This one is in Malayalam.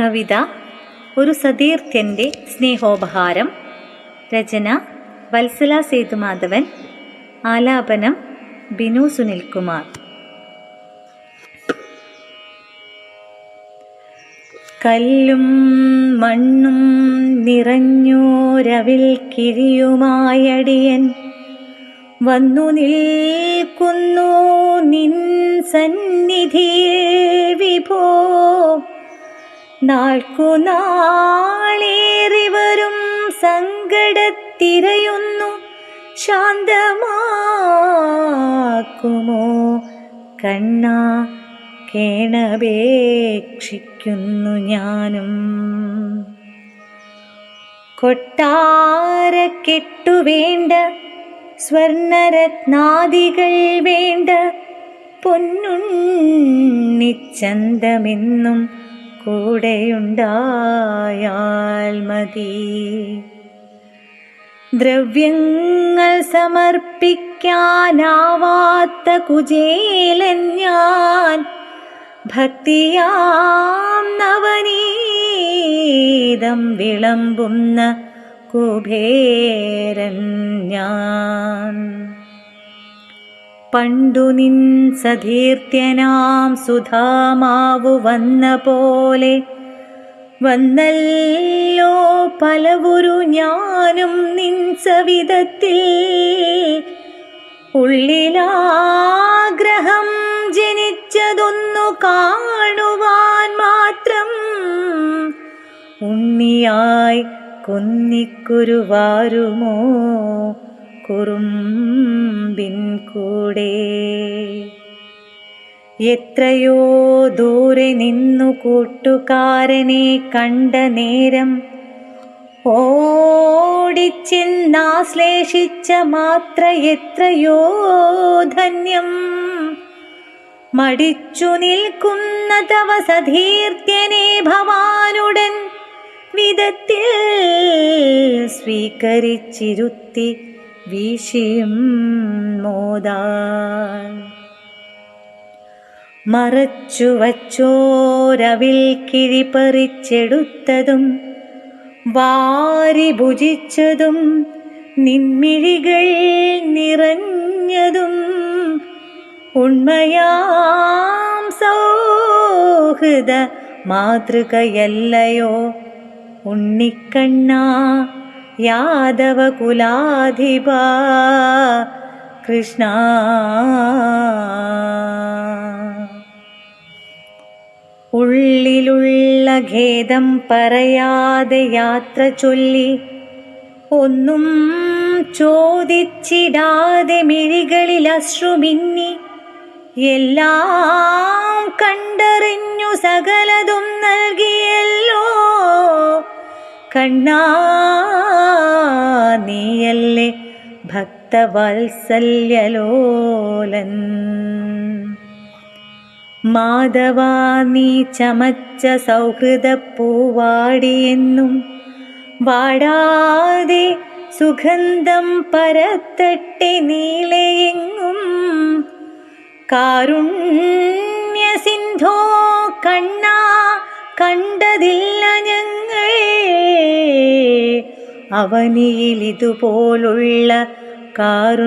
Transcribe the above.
കവിത ഒരു സതീർത്ഥ്യന്റെ സ്നേഹോപഹാരം രചന വത്സല സേതുമാധവൻ ആലാപനം ബിനു സുനിൽകുമാർ. കല്ലും മണ്ണും നിറഞ്ഞോരവിൽ കിഴിയുമായടിയൻ. വന്നു നിൽക്കുന്നു നിൻ സന്നിധിയിൽ നാൾക്കുനാളേറി വരും സങ്കടത്തിരയുന്നു. ശാന്തമാക്കുമോ? കണ്ണ കേണപേക്ഷിക്കുന്നു ഞാനും. കൊട്ടാരക്കെട്ടു വേണ്ട സ്വർണരത്നാദികൾ വേണ്ട പൊന്നുണ്ണിച്ചന്തമെന്നും കൂടെയുണ്ടായാൽ മതി. ദ്രവ്യങ്ങൾ സമർപ്പിക്കാനാവാത്ത കുചേലൻ ഞാൻ ഭക്തിയാം നവനീതം വിളമ്പുന്ന കുബേരൻ ഞാൻ. പണ്ടു നിൻ സധീർത്യനാം സുധാമാവു വന്ന പോലെ വന്നല്ലോ പലവുരു ഞാനും നിൻ സവിധത്തിൽ. ഉള്ളിലാഗ്രഹം ജനിച്ചതൊന്നു കാണുവാൻ മാത്രം ഉണ്ണിയായി കുന്നിക്കുരുവാരുമോ? കുറുമ്പിൻ കൂടെ എത്രയോ ദൂരെ നിന്നു കൂട്ടുകാരനെ കണ്ട നേരം ഓടിച്ചെന്നാശ്ലേഷിച്ച മാത്ര എത്രയോ ധന്യം. മടിച്ചു നിൽക്കുന്ന തവ സധീർത്യനെ ഭവാനുടൻ വിധത്തിൽ സ്വീകരിച്ചിരുത്തി വീശിയും മോദാൻ. മറച്ചു വച്ചോരവിൽ കിഴി പറിച്ചെടുത്തതും വാരി ഭുജിച്ചതും നിന്മിഴികൾ നിറഞ്ഞതും ഉണ്മയാം സൗഹൃദ മാതൃകയല്ലയോ ഉണ്ണിക്കണ്ണ. യാദവ കുലാധിപ കൃഷ്ണ. ഉള്ളിലുള്ള ഖേദം പറയാതെ യാത്ര ചൊല്ലി ഒന്നും ചോദിച്ചിടാതെ മിഴികളിൽ അശ്രുമിന്നി എല്ലാം കണ്ടറിഞ്ഞു സകലതും നൽകിയല്ലോ കണ്ണാ നീയല്ലേ ഭക്തവാത്സല്യലോലൻ. മാധവ നീ ചമച്ച സൗഹൃദ പൂവാടിയെന്നും വാടാതെ സുഗന്ധം പരത്തട്ടെ നീളയെങ്ങും കാരുണ്യ സിന്ധോ കണ്ണ കണ്ടതില്ല അവനിയിൽ ഇതുപോലുള്ള കാരുണ്യസാഗരങ്ങൾ.